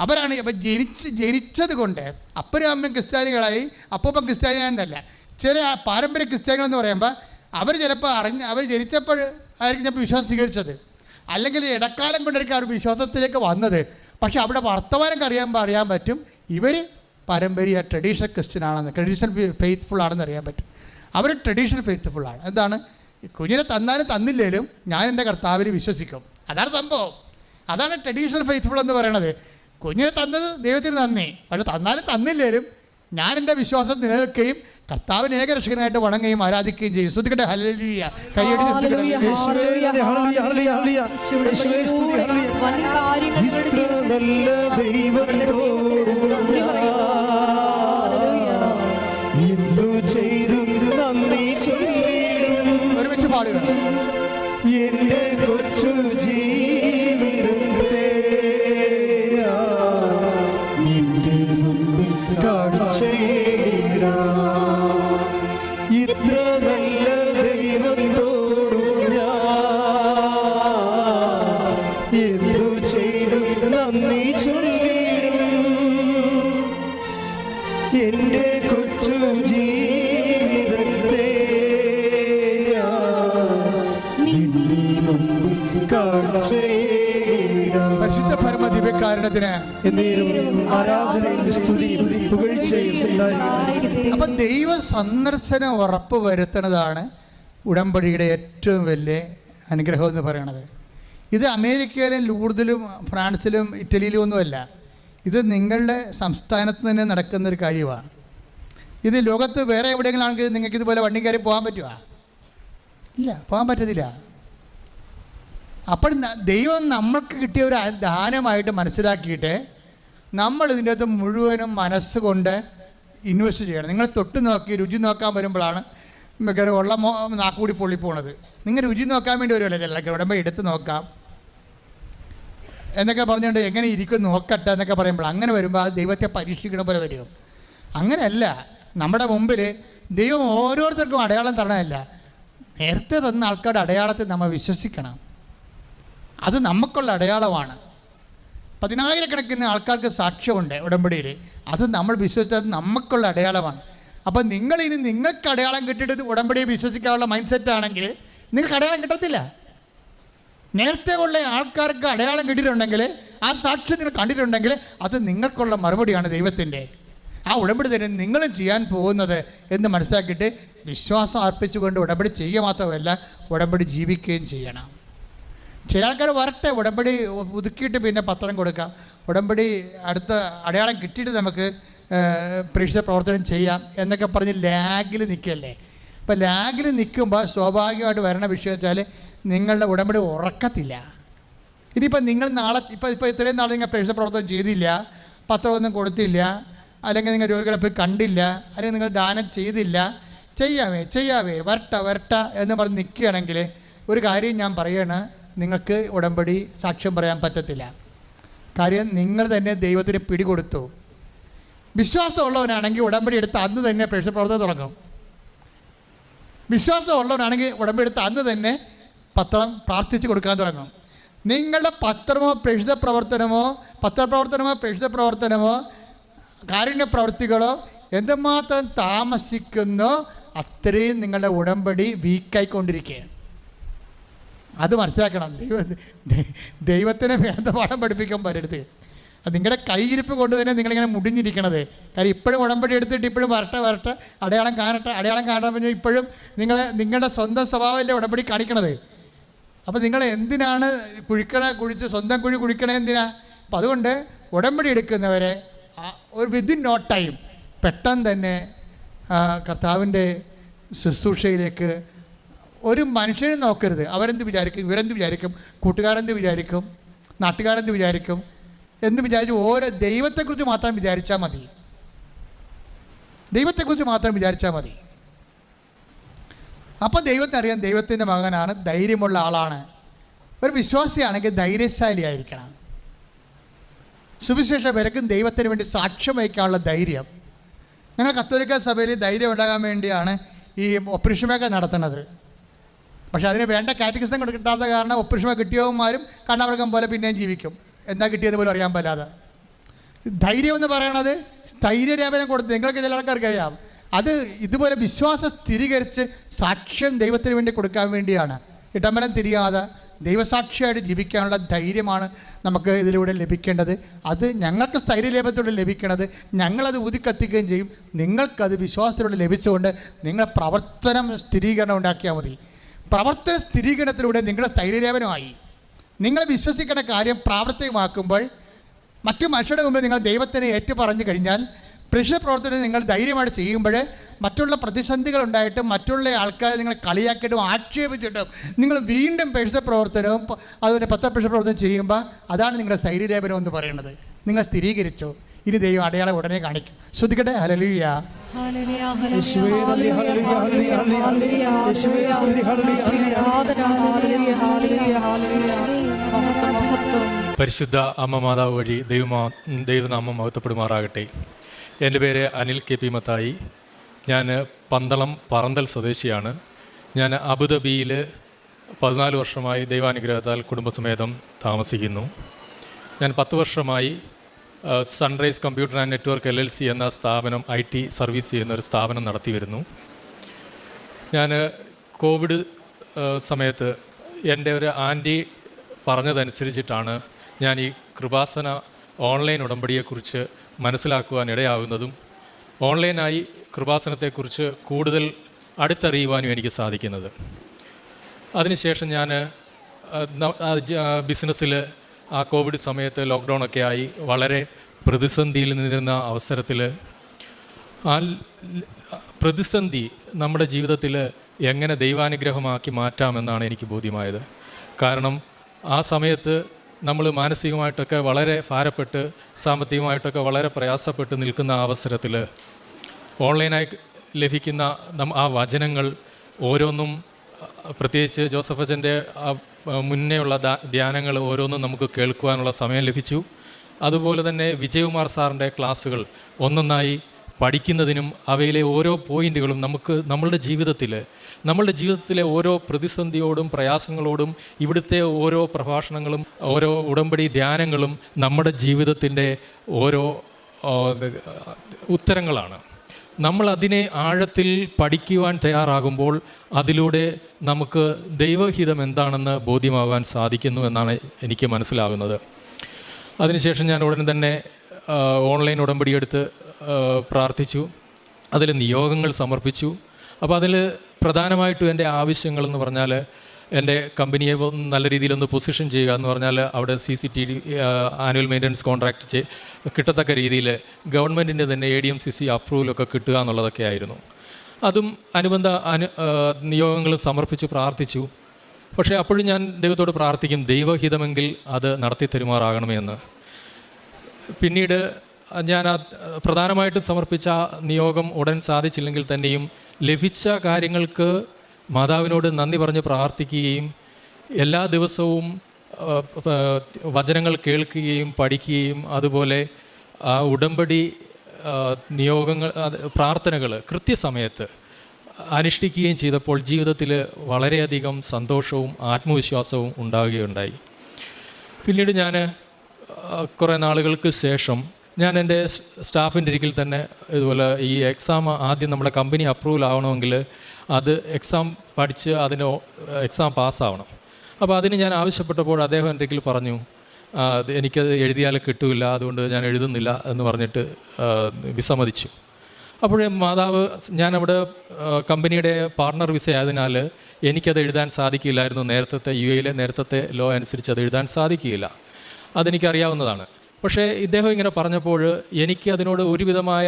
Speaker 1: അവരാണ് അപ്പം ജനിച്ച് ജനിച്ചത് കൊണ്ട് അപ്പനും അമ്മയും ക്രിസ്ത്യാനികളായി അപ്പൂപ്പം ക്രിസ്ത്യാനിയായെന്നല്ല ചില പാരമ്പര്യ ക്രിസ്ത്യാനികളെന്ന് പറയുമ്പോൾ അവർ ചിലപ്പോൾ അറിഞ്ഞ് അവർ ജനിച്ചപ്പോൾ ആയിരിക്കും ചിലപ്പോൾ വിശ്വാസം സ്വീകരിച്ചത്. അല്ലെങ്കിൽ ഇടക്കാലം കൊണ്ടായിരിക്കും അവർ വിശ്വാസത്തിലേക്ക് വന്നത്. പക്ഷേ അവിടെ വർത്തമാനം അറിയാൻ അറിയാൻ പറ്റും. ഇവർ പാരമ്പര്യ ട്രഡീഷണൽ ക്രിസ്ത്യൻ ആണെന്ന് ട്രഡീഷണൽ ഫെയ്ത്ത്ഫുൾ ആണെന്ന് അറിയാൻ പറ്റും. അവർ ട്രഡീഷണൽ ഫെയ്ത്ത്ഫുൾ ആണ്. എന്താണ്? കുഞ്ഞിനെ തന്നാലും തന്നില്ലേലും ഞാൻ എന്റെ കർത്താവിൽ വിശ്വസിക്കും. അതാണ് സംഭവം. അതാണ് ട്രഡീഷണൽ ഫെയ്ത്ത്ഫുൾ എന്ന് പറയുന്നത് കുഞ്ഞിനെ തന്നത് ദൈവത്തിന് നന്ദി. പക്ഷെ തന്നാലും തന്നില്ലേലും ഞാൻ എന്റെ വിശ്വാസം നിലനിൽക്കുകയും കർത്താവിനെ ഏകരക്ഷകനായിട്ട് വണങ്ങുകയും ആരാധിക്കുകയും ചെയ്യും. ശ്രദ്ധിക്കട്ടെ ഹല്ലേലൂയ. കൈയടി
Speaker 3: നല്ല
Speaker 1: ദിവ്യകാരണത്തിന് അപ്പൊ. ദൈവ സന്ദർശനം ഉറപ്പ് വരുത്തുന്നതാണ് ഉടമ്പടിയുടെ ഏറ്റവും വലിയ അനുഗ്രഹം എന്ന് പറയണത്. ഇത് അമേരിക്കയിലും ലൂർദിലും ഫ്രാൻസിലും ഇറ്റലിയിലും ഒന്നുമല്ല. ഇത് നിങ്ങളുടെ സംസ്ഥാനത്ത് തന്നെ നടക്കുന്ന ഒരു കാര്യമാണ്. ഇത് ലോകത്ത് വേറെ എവിടെയെങ്കിലും ആണെങ്കിൽ നിങ്ങൾക്ക് ഇതുപോലെ വണ്ടി കയറി പോകാൻ പറ്റുമോ ഇല്ല പോകാൻ പറ്റത്തില്ല. അപ്പോൾ ദൈവം നമ്മൾക്ക് കിട്ടിയ ഒരു ദാനമായിട്ട് മനസ്സിലാക്കിയിട്ട് നമ്മൾ ഇതിന്റെ അകത്ത് മുഴുവനും മനസ്സുകൊണ്ട് ഇൻവെസ്റ്റ് ചെയ്യണം. നിങ്ങൾ തൊട്ട് നോക്കി രുചി നോക്കാൻ വരുമ്പോഴാണ് മിക്കവാറും ഉള്ള മോ നാക്കൂടി പൊള്ളിപ്പോണത് നിങ്ങൾ രുചി നോക്കാൻ വേണ്ടി വരുമല്ലോ. ചിലർക്ക് ഉടമ്പ എടുത്ത് നോക്കാം. എന്നൊക്കെ പറഞ്ഞുകൊണ്ട് എങ്ങനെ ഇരിക്കും നോക്കട്ടെ എന്നൊക്കെ പറയുമ്പോൾ അങ്ങനെ വരുമ്പോൾ ആ ദൈവത്തെ പരീക്ഷിക്കണ പോലെ വരും. അങ്ങനെയല്ല. നമ്മുടെ മുമ്പിൽ ദൈവം ഓരോരുത്തർക്കും അടയാളം തരണമല്ല നേരത്തെ തന്ന ആൾക്കാരുടെ അടയാളത്തെ നമ്മൾ വിശ്വസിക്കണം. അത് നമുക്കുള്ള അടയാളമാണ്. പതിനായിരക്കണക്കിന് ആൾക്കാർക്ക് സാക്ഷ്യമുണ്ട് ഉടമ്പടിയിൽ അത് നമ്മൾ വിശ്വസിച്ചത് നമുക്കുള്ള അടയാളമാണ്. അപ്പോൾ നിങ്ങൾ ഇനി നിങ്ങൾക്ക് അടയാളം കിട്ടിയിട്ട് ഉടമ്പടിയെ വിശ്വസിക്കാനുള്ള മൈൻഡ് സെറ്റ് ആണെങ്കിൽ നിങ്ങൾക്ക് അടയാളം കിട്ടത്തില്ല. നേരത്തെ ഉള്ള ആൾക്കാർക്ക് അടയാളം കിട്ടിയിട്ടുണ്ടെങ്കിൽ ആ സാക്ഷ്യം നിങ്ങൾ കണ്ടിട്ടുണ്ടെങ്കിൽ അത് നിങ്ങൾക്കുള്ള മറുപടിയാണ് ദൈവത്തിന്റെ. ആ ഉടമ്പടി തന്നെ നിങ്ങളും ചെയ്യാൻ പോകുന്നത് എന്ന് മനസ്സിലാക്കിയിട്ട് വിശ്വാസം അർപ്പിച്ചുകൊണ്ട് ഉടമ്പടി ചെയ്യുക മാത്രമല്ല ഉടമ്പടി ജീവിക്കുകയും ചെയ്യണം. ചില ആൾക്കാർ വരട്ടെ ഉടമ്പടി ഒതുക്കിയിട്ട് പിന്നെ പത്രം കൊടുക്കാം. ഉടമ്പടി അടുത്ത അടയാളം കിട്ടിയിട്ട് നമുക്ക് പ്രേക്ഷിത പ്രവർത്തനം ചെയ്യാം എന്നൊക്കെ പറഞ്ഞ് ലാഗിൽ നിൽക്കല്ലേ അപ്പം ലാഗിൽ നിൽക്കുമ്പോൾ സ്വാഭാവികമായിട്ട് വരണ വിഷയം വെച്ചാൽ നിങ്ങളുടെ ഉടമ്പടി ഉറക്കത്തില്ല. ഇനിയിപ്പോൾ നിങ്ങൾ നാളെ ഇപ്പോൾ ഇപ്പോൾ ഇത്രയും നാൾ നിങ്ങൾ പ്രേക്ഷിത പ്രവർത്തനം ചെയ്തില്ല പത്രമൊന്നും കൊടുത്തില്ല അല്ലെങ്കിൽ നിങ്ങൾ രോഗികളെ പോയി കണ്ടില്ല അല്ലെങ്കിൽ നിങ്ങൾ ദാനം ചെയ്തില്ല ചെയ്യാവേ ചെയ്യാവേ വരട്ട വരട്ട എന്ന് പറഞ്ഞ് നിൽക്കുകയാണെങ്കിൽ ഒരു കാര്യം ഞാൻ പറയണ നിങ്ങൾക്ക് ഉടമ്പടി സാക്ഷ്യം പറയാൻ പറ്റത്തില്ല. കാര്യം നിങ്ങൾ തന്നെ ദൈവത്തിന് പിടികൊടുത്തു. വിശ്വാസമുള്ളവനാണെങ്കിൽ ഉടമ്പടി എടുത്ത് അന്ന് തന്നെ പ്രേക്ഷക പ്രവർത്തനം തുടങ്ങും. വിശ്വാസമുള്ളവനാണെങ്കിൽ ഉടമ്പടി എടുത്ത് അന്ന് തന്നെ പത്രം പ്രാർത്ഥിച്ചു കൊടുക്കാൻ തുടങ്ങും. നിങ്ങളുടെ പത്രമോ പ്രേക്ഷിത പ്രവർത്തനമോ പത്രപ്രവർത്തനമോ പ്രേക്ഷിത പ്രവർത്തനമോ കാരുണ്യ പ്രവർത്തികളോ എന്തുമാത്രം താമസിക്കുന്നോ അത്രയും നിങ്ങളുടെ ഉടമ്പടി വീക്കായിക്കൊണ്ടിരിക്കുകയാണ്. അത് മനസ്സിലാക്കണം. ദൈവ ദൈവത്തിനെ വേണ്ട പാഠം പഠിപ്പിക്കാൻ പറ്റരുത് അത് നിങ്ങളുടെ കൈയിരിപ്പ് കൊണ്ട് തന്നെ നിങ്ങളിങ്ങനെ മുടിഞ്ഞിരിക്കണത്. കാര്യം ഇപ്പോഴും ഉടമ്പടി എടുത്തിട്ട് ഇപ്പോഴും വരട്ടെ വരട്ടെ അടയാളം കാണട്ടെ അടയാളം കാണാൻ പറഞ്ഞാൽ ഇപ്പോഴും നിങ്ങളെ നിങ്ങളുടെ സ്വന്തം സ്വഭാവമല്ലേ ഉടമ്പടി കാണിക്കണത്. അപ്പോൾ നിങ്ങൾ എന്തിനാണ് കുഴിക്കണ കുഴിച്ച് സ്വന്തം കുഴി കുഴിക്കണേ എന്തിനാ? അപ്പം അതുകൊണ്ട് ഉടമ്പടി എടുക്കുന്നവരെ ഒരു വിതിൻ നോ ടൈം പെട്ടെന്ന് തന്നെ കർത്താവിന്റെ ശുശ്രൂഷയിലേക്ക് ഒരു മനുഷ്യനെ നോക്കരുത്. അവരെന്ത് വിചാരിക്കും? ഇവരെന്ത് വിചാരിക്കും? കൂട്ടുകാരെന്ത് വിചാരിക്കും? നാട്ടുകാരെന്ത് വിചാരിക്കും? എന്ന് വിചാരിച്ച്? ഓരോ ദൈവത്തെക്കുറിച്ച് മാത്രം വിചാരിച്ചാൽ മതി. ദൈവത്തെക്കുറിച്ച് മാത്രം വിചാരിച്ചാൽ മതി. അപ്പോൾ ദൈവത്തിന് അറിയാം ദൈവത്തിന്റെ മകനാണ് ധൈര്യമുള്ള ആളാണ്. ഒരു വിശ്വാസിയാണെങ്കിൽ ധൈര്യശാലി ആയിരിക്കണം. സുവിശേഷ പേരക്കും ദൈവത്തിന് വേണ്ടി സാക്ഷ്യം വഹിക്കാനുള്ള ധൈര്യം. ഞങ്ങൾ കത്തോലിക്ക സഭയിൽ ധൈര്യം ഉണ്ടാകാൻ വേണ്ടിയാണ് ഈ ഒപ്പറിഷമൊക്കെ നടത്തുന്നത്. പക്ഷെ അതിന് വേണ്ട കാറ്റഗറിസം കിട്ടാത്ത കാരണം ഒപ്പറിഷമ കിട്ടിയവന്മാരും കണ്ണവർഗം പോലെ പിന്നെയും ജീവിക്കും. എന്താ കിട്ടിയത് പോലും അറിയാൻ പറ്റാതെ ധൈര്യം എന്ന് പറയണത് സ്ഥൈര്യരാപനം കൊടുത്ത് നിങ്ങൾക്ക് ചില ആൾക്കാർക്ക് അറിയാം. അത് ഇതുപോലെ വിശ്വാസം സ്ഥിരീകരിച്ച് സാക്ഷ്യം ദൈവത്തിന് വേണ്ടി കൊടുക്കാൻ വേണ്ടിയാണ്. ഇടമലം തിരിയാതെ ദൈവസാക്ഷിയായിട്ട് ജീവിക്കാനുള്ള ധൈര്യമാണ് നമുക്ക് ഇതിലൂടെ ലഭിക്കേണ്ടത്. അത് ഞങ്ങൾക്ക് സ്ഥൈര്യലേപത്തിലൂടെ ലഭിക്കേണ്ടത് ഞങ്ങളത് ഊതിക്കത്തിക്കുകയും ചെയ്യും. നിങ്ങൾക്കത് വിശ്വാസത്തിലൂടെ ലഭിച്ചുകൊണ്ട് നിങ്ങൾ പ്രവർത്തനം സ്ഥിരീകരണം ഉണ്ടാക്കിയാൽ മതി. പ്രവർത്തന സ്ഥിരീകരണത്തിലൂടെ നിങ്ങളുടെ സ്ഥൈര്യലേപനമായി നിങ്ങൾ വിശ്വസിക്കേണ്ട കാര്യം പ്രാവർത്തികമാക്കുമ്പോൾ മറ്റു മനുഷ്യരുടെ മുമ്പിൽ നിങ്ങൾ ദൈവത്തിനെ ഏറ്റു പറഞ്ഞു കഴിഞ്ഞാൽ പ്രശ്ന പ്രവർത്തനം നിങ്ങൾ ധൈര്യമായിട്ട് ചെയ്യുമ്പോൾ മറ്റുള്ള പ്രതിസന്ധികൾ ഉണ്ടായിട്ടും മറ്റുള്ള ആൾക്കാരെ നിങ്ങൾ കളിയാക്കിയിട്ടും ആക്ഷേപിച്ചിട്ടും നിങ്ങൾ വീണ്ടും പ്രേക്ഷിത പ്രവർത്തനവും അതുപോലെ അതുപോലെ പത്രപ്രേക്ഷ പ്രവർത്തനം ചെയ്യുമ്പോൾ അതാണ് നിങ്ങളുടെ സ്ഥൈര്യലേപനം എന്ന് പറയുന്നത്. നിങ്ങൾ സ്ഥിരീകരിച്ചു. ഇനി ദൈവം അടയാളം ഉടനെ കാണിക്കും. ശ്രദ്ധിക്കട്ടെ? ഹലലിയ
Speaker 4: പരിശുദ്ധ അമ്മ മാതാവ് വഴി ദൈവമാ ദൈവനാമം മഹത്വപ്പെടുമാറാകട്ടെ. എന്റെ പേര് അനിൽ കെ പി മത്തായി. ഞാൻ പന്തളം പറന്തൽ സ്വദേശിയാണ്. ഞാൻ അബുദാബിയിൽ പതിനാല് വർഷമായി ദൈവാനുഗ്രഹത്താൽ കുടുംബസമേതം താമസിക്കുന്നു. ഞാൻ പത്ത് വർഷമായി sunrise computer and network L L C എന്ന സ്ഥാപനം ഐ ടി സർവീസ് ചെയ്യുന്ന ഒരു സ്ഥാപനം നടത്തി വരുന്നു. ഞാൻ കോവിഡ് സമയത്ത് എന്റെ ഒരു ആന്റി പറഞ്ഞതനുസരിച്ചിട്ടാണ് ഞാൻ ഈ കൃപാസന ഓൺലൈൻ ഉടമ്പടിയെക്കുറിച്ച് മനസ്സിലാക്കുവാൻ ഇടയാകുന്നതും ഓൺലൈനായി കൃപാസനത്തെക്കുറിച്ച് കൂടുതൽ അടുത്തറിയുവാനും എനിക്ക് സാധിക്കുന്നത്. അതിനുശേഷം ഞാൻ ബിസിനസ്സിൽ ആ കോവിഡ് സമയത്ത് ലോക്ക്ഡൗൺ ഒക്കെ ആയി വളരെ പ്രതിസന്ധിയിൽ നിന്നിരുന്ന അവസരത്തിൽ ആ പ്രതിസന്ധി നമ്മുടെ ജീവിതത്തിൽ എങ്ങനെ ദൈവാനുഗ്രഹമാക്കി മാറ്റാമെന്നാണ് എനിക്ക് ബോധ്യമായത്. കാരണം ആ സമയത്ത് നമ്മൾ മാനസികമായിട്ടൊക്കെ വളരെ ഭാരപ്പെട്ട് സാമ്പത്തികമായിട്ടൊക്കെ വളരെ പ്രയാസപ്പെട്ട് നിൽക്കുന്ന അവസരത്തിൽ ഓൺലൈനായി ലഭിക്കുന്ന ആ വചനങ്ങൾ ഓരോന്നും പ്രത്യേകിച്ച് ജോസഫ് അച്ഛന്റെ മുന്നേയുള്ള ധ്യാനങ്ങൾ ഓരോന്നും നമുക്ക് കേൾക്കുവാനുള്ള സമയം ലഭിച്ചു. അതുപോലെ തന്നെ വിജയകുമാർ സാറിന്റെ ക്ലാസ്സുകൾ ഒന്നൊന്നായി പഠിക്കുന്നതിനും അവയിലെ ഓരോ പോയിന്റുകളും നമുക്ക് നമ്മളുടെ ജീവിതത്തിൽ നമ്മളുടെ ജീവിതത്തിലെ ഓരോ പ്രതിസന്ധിയോടും പ്രയാസങ്ങളോടും ഇവിടുത്തെ ഓരോ പ്രഭാഷണങ്ങളും ഓരോ ഉടമ്പടി ധ്യാനങ്ങളും നമ്മുടെ ജീവിതത്തിന്റെ ഓരോ ഉത്തരങ്ങളാണ്. നമ്മൾ അതിനെ ആഴത്തിൽ പഠിക്കുവാൻ തയ്യാറാകുമ്പോൾ അതിലൂടെ നമുക്ക് ദൈവഹിതം എന്താണെന്ന് ബോധ്യമാകാൻ സാധിക്കുന്നു എന്നാണ് എനിക്ക് മനസ്സിലാകുന്നത്. അതിനുശേഷം ഞാൻ ഉടനെ തന്നെ ഓൺലൈൻ ഉടമ്പടി എടുത്ത് പ്രാർത്ഥിച്ചു. അതിൽ നിയോഗങ്ങൾ സമർപ്പിച്ചു. അപ്പോൾ അതിൽ പ്രധാനമായിട്ടും എന്റെ ആവശ്യങ്ങളെന്ന് പറഞ്ഞാൽ എന്റെ കമ്പനിയെ നല്ല രീതിയിലൊന്ന് പൊസിഷൻ ചെയ്യുക എന്ന് പറഞ്ഞാൽ അവിടെ C C T annual maintenance contract കിട്ടത്തക്ക രീതിയിൽ ഗവൺമെന്റിന്റെ തന്നെ A D M C C അപ്രൂവലൊക്കെ കിട്ടുക എന്നുള്ളതൊക്കെ ആയിരുന്നു. അതും അനുബന്ധ അനു നിയോഗങ്ങൾ സമർപ്പിച്ച് പ്രാർത്ഥിച്ചു. പക്ഷേ അപ്പോഴും ഞാൻ ദൈവത്തോട് പ്രാർത്ഥിക്കും ദൈവഹിതമെങ്കിൽ അത് നടത്തി തരുമാറാകണമേ എന്ന്. പിന്നീട് ഞാൻ ആ പ്രധാനമായിട്ടും സമർപ്പിച്ച നിയോഗം ഉടൻ സാധിച്ചില്ലെങ്കിൽ തന്നെയും ലഭിച്ച കാര്യങ്ങൾക്ക് മാതാവിനോട് നന്ദി പറഞ്ഞ് പ്രാർത്ഥിക്കുകയും എല്ലാ ദിവസവും വചനങ്ങൾ കേൾക്കുകയും പഠിക്കുകയും അതുപോലെ ആ ഉടമ്പടി നിയോഗങ്ങൾ പ്രാർത്ഥനകൾ കൃത്യസമയത്ത് അനുഷ്ഠിക്കുകയും ചെയ്തപ്പോൾ ജീവിതത്തിൽ വളരെയധികം സന്തോഷവും ആത്മവിശ്വാസവും ഉണ്ടാവുകയുണ്ടായി. പിന്നീട് ഞാൻ കുറേ നാളുകൾക്ക് ശേഷം ഞാൻ എന്റെ സ്റ്റാഫിന്റെ ഇരിക്കൽ തന്നെ ഇതുപോലെ ഈ എക്സാം ആദ്യം നമ്മുടെ കമ്പനി അപ്രൂവൽ ആവണമെങ്കിൽ അത് എക്സാം പഠിച്ച് അതിന് എക്സാം പാസ്സാവണം അപ്പോൾ അതിന് ഞാൻ ആവശ്യപ്പെട്ടപ്പോൾ അദ്ദേഹം എന്റെ ഇരിക്കൽ പറഞ്ഞു "ആ, അത് എനിക്കത് എഴുതിയാൽ കിട്ടില്ല അതുകൊണ്ട് ഞാൻ എഴുതുന്നില്ല എന്ന് പറഞ്ഞിട്ട് വിസമ്മതിച്ചു. അപ്പോഴേ മാതാവ് ഞാനവിടെ കമ്പനിയുടെ പാർട്ണർ വിസ ആയതിനാൽ എനിക്കത് എഴുതാൻ സാധിക്കില്ലായിരുന്നു. നേരത്തെ യു എയിലെ നേരത്തെ ലോ അനുസരിച്ച് അത് എഴുതാൻ സാധിക്കുകയില്ല അതെനിക്കറിയാവുന്നതാണ്. പക്ഷേ ഇദ്ദേഹം ഇങ്ങനെ പറഞ്ഞപ്പോൾ എനിക്ക് അതിനോട് ഒരുവിധമായ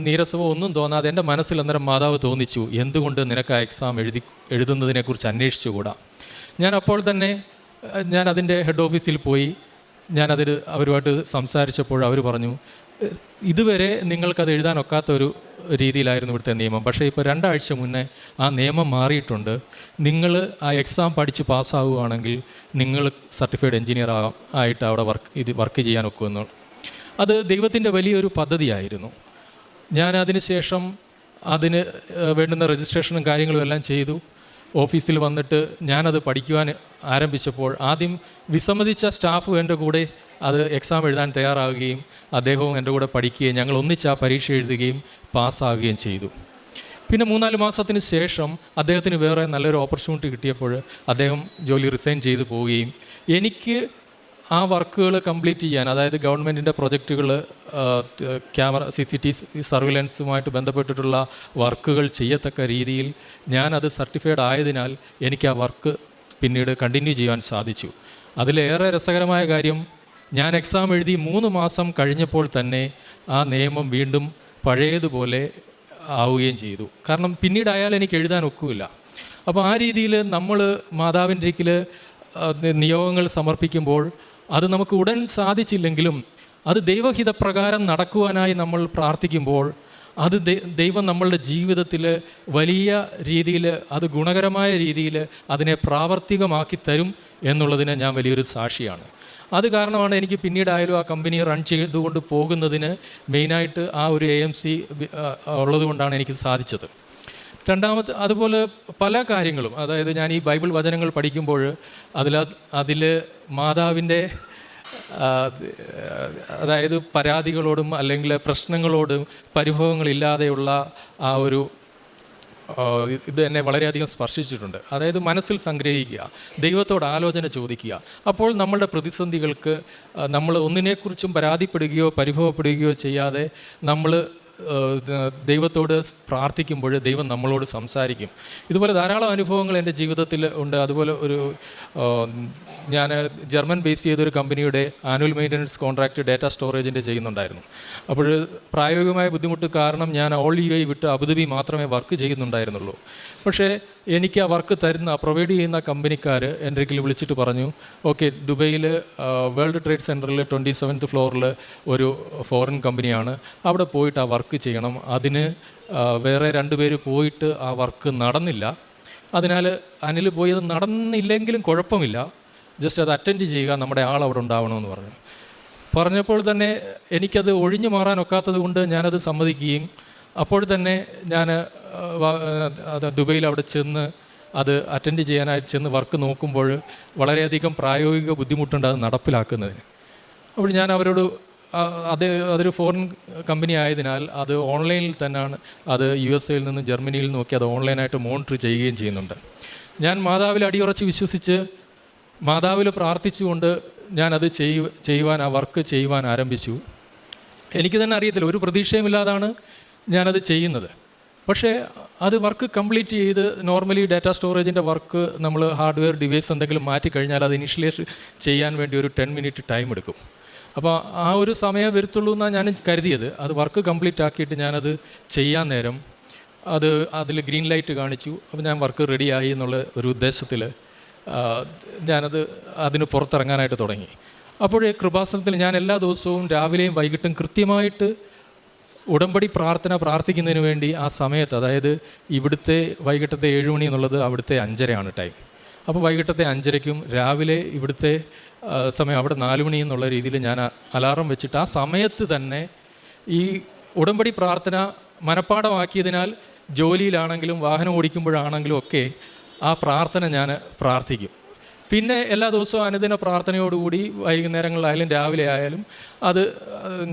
Speaker 4: നീരസമോ ഒന്നും തോന്നാതെ എന്റെ മനസ്സിൽ അന്നേരം മാതാവ് തോന്നിച്ചു എന്തുകൊണ്ട് നിനക്ക് ആ എക്സാം എഴുതി എഴുതുന്നതിനെക്കുറിച്ച് അന്വേഷിച്ചുകൂടാ? ഞാൻ അപ്പോൾ തന്നെ ഞാൻ അതിന്റെ ഹെഡ് ഓഫീസിൽ പോയി ഞാനതിൽ അവരുമായിട്ട് സംസാരിച്ചപ്പോൾ അവർ പറഞ്ഞു "എ, ഇതുവരെ നിങ്ങൾക്കത് എഴുതാൻ ഒക്കാത്ത ഒരു രീതിയിലായിരുന്നു ഇവിടുത്തെ നിയമം. പക്ഷേ ഇപ്പോൾ രണ്ടാഴ്ച മുന്നേ ആ നിയമം മാറിയിട്ടുണ്ട്. നിങ്ങൾ ആ എക്സാം പഠിച്ച് പാസ്സാവുകയാണെങ്കിൽ നിങ്ങൾ സർട്ടിഫൈഡ് എഞ്ചിനീയർ ആയിട്ട് അവിടെ വർക്ക് ഇത് വർക്ക് ചെയ്യാൻ ഒക്കുമെന്നു. അത് ദൈവത്തിന്റെ വലിയൊരു പദ്ധതിയായിരുന്നു. ഞാൻ അതിന് ശേഷം അതിന് വേണ്ടുന്ന രജിസ്ട്രേഷനും കാര്യങ്ങളും എല്ലാം ചെയ്തു. ഓഫീസിൽ വന്നിട്ട് ഞാനത് പഠിക്കുവാൻ ആരംഭിച്ചപ്പോൾ ആദ്യം വിസമ്മതിച്ച സ്റ്റാഫ് എന്റെ കൂടെ അത് എക്സാം എഴുതാൻ തയ്യാറാവുകയും അദ്ദേഹവും എന്റെ കൂടെ പഠിക്കുകയും ഞങ്ങൾ ഒന്നിച്ച് ആ പരീക്ഷ എഴുതുകയും പാസ്സാവുകയും ചെയ്തു. പിന്നെ മൂന്നാൽ മാസത്തിന് ശേഷം അദ്ദേഹത്തിന് വേറെ നല്ലൊരു ഓപ്പർച്യൂണിറ്റി കിട്ടിയപ്പോൾ അദ്ദേഹം ജോലി റിസൈൻ ചെയ്തു പോവുകയും എനിക്ക് ആ വർക്കുകൾ കംപ്ലീറ്റ് ചെയ്യാൻ അതായത് ഗവൺമെന്റിന്റെ പ്രൊജക്റ്റുകൾ ക്യാമറ സി സി ടി സർവിലൻസുമായിട്ട് ബന്ധപ്പെട്ടിട്ടുള്ള വർക്കുകൾ ചെയ്യത്തക്ക രീതിയിൽ ഞാനത് സർട്ടിഫൈഡ് ആയതിനാൽ എനിക്ക് ആ വർക്ക് പിന്നീട് കണ്ടിന്യൂ ചെയ്യാൻ സാധിച്ചു. അതിലേറെ രസകരമായ കാര്യം ഞാൻ എക്സാം എഴുതി മൂന്ന് മാസം കഴിഞ്ഞപ്പോൾ തന്നെ ആ നിയമം വീണ്ടും പഴയതുപോലെ ആവുകയും ചെയ്തു. കാരണം പിന്നീടായാൽ എനിക്ക് എഴുതാൻ ഒക്കില്ല അപ്പോൾ ആ രീതിയിൽ നമ്മൾ മാതാവിന്റെ ഇരിക്കൽ നിയോഗങ്ങൾ സമർപ്പിക്കുമ്പോൾ അത് നമുക്ക് ഉടൻ സാധിച്ചില്ലെങ്കിലും അത് ദൈവഹിതപ്രകാരം നടക്കുവാനായി നമ്മൾ പ്രാർത്ഥിക്കുമ്പോൾ അത് ദൈവം നമ്മളുടെ ജീവിതത്തിൽ വലിയ രീതിയിൽ അത് ഗുണകരമായ രീതിയിൽ അതിനെ പ്രാവർത്തികമാക്കി തരും എന്നുള്ളതിന് ഞാൻ വലിയൊരു സാക്ഷിയാണ്. അത് കാരണമാണ് എനിക്ക് പിന്നീടായാലും ആ കമ്പനി റൺ ചെയ്തുകൊണ്ട് പോകുന്നതിന് മെയിനായിട്ട് ആ ഒരു എ എം സി ഉള്ളതുകൊണ്ടാണ് എനിക്ക് സാധിച്ചത്. രണ്ടാമത്തെ അതുപോലെ പല കാര്യങ്ങളും അതായത് ഞാൻ ഈ ബൈബിൾ വചനങ്ങൾ പഠിക്കുമ്പോൾ അതിൽ അതിൽ മാതാവിന്റെ അതായത് പരാതികളോടും അല്ലെങ്കിൽ പ്രശ്നങ്ങളോടും പരിഭവങ്ങളില്ലാതെയുള്ള ആ ഒരു ഇത് എന്നെ വളരെയധികം സ്പർശിച്ചിട്ടുണ്ട്. അതായത് മനസ്സിൽ സംഗ്രഹിക്കുക ദൈവത്തോട് ആലോചന ചോദിക്കുക. അപ്പോൾ നമ്മളുടെ പ്രതിസന്ധികൾക്ക് നമ്മൾ ഒന്നിനെക്കുറിച്ചും പരാതിപ്പെടുകയോ പരിഭവപ്പെടുകയോ ചെയ്യാതെ നമ്മൾ ദൈവത്തോട് പ്രാർത്ഥിക്കുമ്പോൾ ദൈവം നമ്മളോട് സംസാരിക്കും. ഇതുപോലെ ധാരാളം അനുഭവങ്ങൾ എന്റെ ജീവിതത്തിൽ ഉണ്ട്. അതുപോലെ ഒരു ഞാൻ ജർമ്മൻ ബേസ് ചെയ്തൊരു കമ്പനിയുടെ ആനുവൽ മെയിന്റനൻസ് കോൺട്രാക്റ്റ് ഡാറ്റ സ്റ്റോറേജിന്റെ ചെയ്യുന്നുണ്ടായിരുന്നു. അപ്പോൾ പ്രായോഗികമായ ബുദ്ധിമുട്ട് കാരണം ഞാൻ ഓൾ യു ഐ വിട്ട് അബുദാബി മാത്രമേ വർക്ക് ചെയ്യുന്നുണ്ടായിരുന്നുള്ളൂ. പക്ഷേ എനിക്ക് ആ വർക്ക് തരുന്ന പ്രൊവൈഡ് ചെയ്യുന്ന കമ്പനിക്കാർ എന്റെ അടുക്കൽ വിളിച്ചിട്ട് പറഞ്ഞു ഓക്കെ ദുബൈയിൽ വേൾഡ് ട്രേഡ് സെന്ററിൽ ട്വന്റി സെവൻത്ത് ഫ്ലോറിൽ ഒരു ഫോറിൻ കമ്പനിയാണ്. അവിടെ പോയിട്ട് ആ വർക്ക് ചെയ്യണം. അതിന് വേറെ രണ്ട് പേര് പോയിട്ട് ആ വർക്ക് നടന്നില്ല. അതിനാൽ അനിൽ അത് നടന്നില്ലെങ്കിലും കുഴപ്പമില്ല. ജസ്റ്റ് അത് അറ്റൻഡ് ചെയ്യുക നമ്മുടെ ആൾ അവിടെ ഉണ്ടാവണമെന്ന് പറഞ്ഞു. പറഞ്ഞപ്പോൾ തന്നെ എനിക്കത് ഒഴിഞ്ഞു മാറാൻ ഒക്കാത്തത് കൊണ്ട് ഞാനത് സമ്മതിക്കുകയും അപ്പോൾ തന്നെ ഞാൻ ദുബൈയിൽ അവിടെ ചെന്ന് അത് അറ്റൻഡ് ചെയ്യാനായിട്ട് ചെന്ന് വർക്ക് നോക്കുമ്പോൾ വളരെയധികം പ്രായോഗിക ബുദ്ധിമുട്ടുണ്ട് അത് നടപ്പിലാക്കുന്നതിന്. അപ്പോൾ ഞാൻ അവരോട് അത് അതൊരു ഫോറിൻ കമ്പനി ആയതിനാൽ അത് ഓൺലൈനിൽ തന്നെയാണ് അത് യു എസ് എയിൽ നിന്ന് ജർമ്മനിയിൽ നോക്കി അത് ഓൺലൈനായിട്ട് മോണിറ്റർ ചെയ്യുകയും ചെയ്യുന്നുണ്ട്. ഞാൻ മാതാവിൽ അടിയുറച്ച് വിശ്വസിച്ച് മാതാവിൽ പ്രാർത്ഥിച്ചുകൊണ്ട് ഞാനത് ചെയ്യു ചെയ്യുവാൻ ആ വർക്ക് ചെയ്യുവാൻ ആരംഭിച്ചു. എനിക്ക് തന്നെ അറിയത്തില്ല ഒരു പ്രതീക്ഷയുമില്ലാതാണ് ഞാനത് ചെയ്യുന്നത്. പക്ഷേ അത് വർക്ക് കംപ്ലീറ്റ് ചെയ്ത് നോർമലി ഡാറ്റ സ്റ്റോറേജിന്റെ വർക്ക് നമ്മൾ ഹാർഡ്വെയർ ഡിവൈസ് എന്തെങ്കിലും മാറ്റി കഴിഞ്ഞാൽ അത് ഇനിഷ്യലൈസ് ചെയ്യാൻ വേണ്ടി ഒരു ടെൻ മിനിറ്റ് ടൈം എടുക്കും. അപ്പോൾ ആ ഒരു സമയം വരുത്തുള്ളൂ എന്നാണ് ഞാൻ കരുതിയത്. അത് വർക്ക് കംപ്ലീറ്റ് ആക്കിയിട്ട് ഞാനത് ചെയ്യാൻ നേരം അത് അതിൽ ഗ്രീൻ ലൈറ്റ് കാണിച്ചു. അപ്പോൾ ഞാൻ വർക്ക് റെഡിയായി എന്നുള്ള ഒരു ഉദ്ദേശത്തിൽ ഞാനത് അതിന് പുറത്തിറങ്ങാനായിട്ട് തുടങ്ങി. അപ്പോഴേ കൃപാസനത്തിൽ ഞാൻ എല്ലാ ദിവസവും രാവിലെയും വൈകിട്ടും കൃത്യമായിട്ട് ഉടമ്പടി പ്രാർത്ഥന പ്രാർത്ഥിക്കുന്നതിന് വേണ്ടി ആ സമയത്ത് അതായത് ഇവിടുത്തെ വൈകിട്ടത്തെ ഏഴ് മണി എന്നുള്ളത് അവിടുത്തെ അഞ്ചരയാണ് ടൈം. അപ്പോൾ വൈകിട്ടത്തെ അഞ്ചരയ്ക്കും രാവിലെ ഇവിടുത്തെ സമയം അവിടെ നാല് മണി എന്നുള്ള രീതിയിൽ ഞാൻ അലാറം വെച്ചിട്ട് ആ സമയത്ത് തന്നെ ഈ ഉടമ്പടി പ്രാർത്ഥന മനഃപ്പാടമാക്കിയതിനാൽ ജോലിയിലാണെങ്കിലും വാഹനം ഓടിക്കുമ്പോഴാണെങ്കിലും ഒക്കെ ആ പ്രാർത്ഥന ഞാൻ പ്രാർത്ഥിക്കും. പിന്നെ എല്ലാ ദിവസവും അനുദിന പ്രാർത്ഥനയോടുകൂടി വൈകുന്നേരങ്ങളിലായാലും രാവിലെ ആയാലും അത്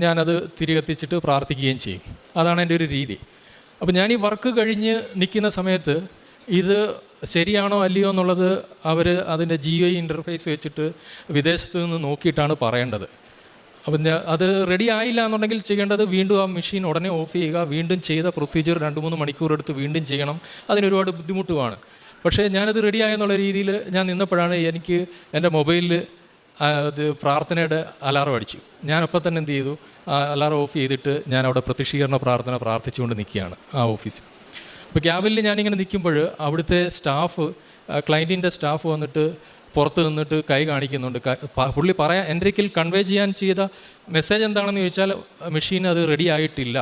Speaker 4: ഞാനത് തിരികെത്തിച്ചിട്ട് പ്രാർത്ഥിക്കുകയും ചെയ്യും. അതാണ് എന്റെ ഒരു രീതി. അപ്പോൾ ഞാൻ ഈ വർക്ക് കഴിഞ്ഞ് നിൽക്കുന്ന സമയത്ത് ഇത് ശരിയാണോ അല്ലയോ എന്നുള്ളത് അവർ അതിന്റെ ജി ഐ ഇന്റർഫേസ് വെച്ചിട്ട് വിദേശത്ത് നിന്ന് നോക്കിയിട്ടാണ് പറയേണ്ടത്. അപ്പം അത് റെഡി ആയില്ല എന്നുണ്ടെങ്കിൽ ചെയ്യേണ്ടത് വീണ്ടും ആ മെഷീൻ ഉടനെ ഓഫ് ചെയ്യുക വീണ്ടും ചെയ്ത പ്രൊസീജിയർ രണ്ട് മൂന്ന് മണിക്കൂർ എടുത്ത് വീണ്ടും ചെയ്യണം. അതിനൊരുപാട് ബുദ്ധിമുട്ടുമാണ്. പക്ഷേ ഞാനത് റെഡി ആയെന്നുള്ള രീതിയിൽ ഞാൻ നിന്നപ്പോഴാണ് എനിക്ക് എന്റെ മൊബൈലിൽ പ്രാർത്ഥനയുടെ അലാറം അടിച്ചു. ഞാൻ അപ്പം തന്നെ എന്ത് ചെയ്തു? ആ അലാറം ഓഫ് ചെയ്തിട്ട് ഞാൻ അവിടെ പ്രത്യക്ഷീകരണ പ്രാർത്ഥന പ്രാർത്ഥിച്ചുകൊണ്ട് നിൽക്കുകയാണ് ആ ഓഫീസിൽ അപ്പോൾ ക്യാബിനിൽ ഞാനിങ്ങനെ നിൽക്കുമ്പോൾ അവിടുത്തെ സ്റ്റാഫ് ക്ലയന്റിന്റെ സ്റ്റാഫ് വന്നിട്ട് പുറത്ത് നിന്നിട്ട് കൈ കാണിക്കുന്നുണ്ട്. പുള്ളി പറയാൻ എന്റെ ഒരിക്കൽ കൺവേ ചെയ്യാൻ ചെയ്ത മെസ്സേജ് എന്താണെന്ന് ചോദിച്ചാൽ മെഷീൻ അത് റെഡി ആയിട്ടില്ല.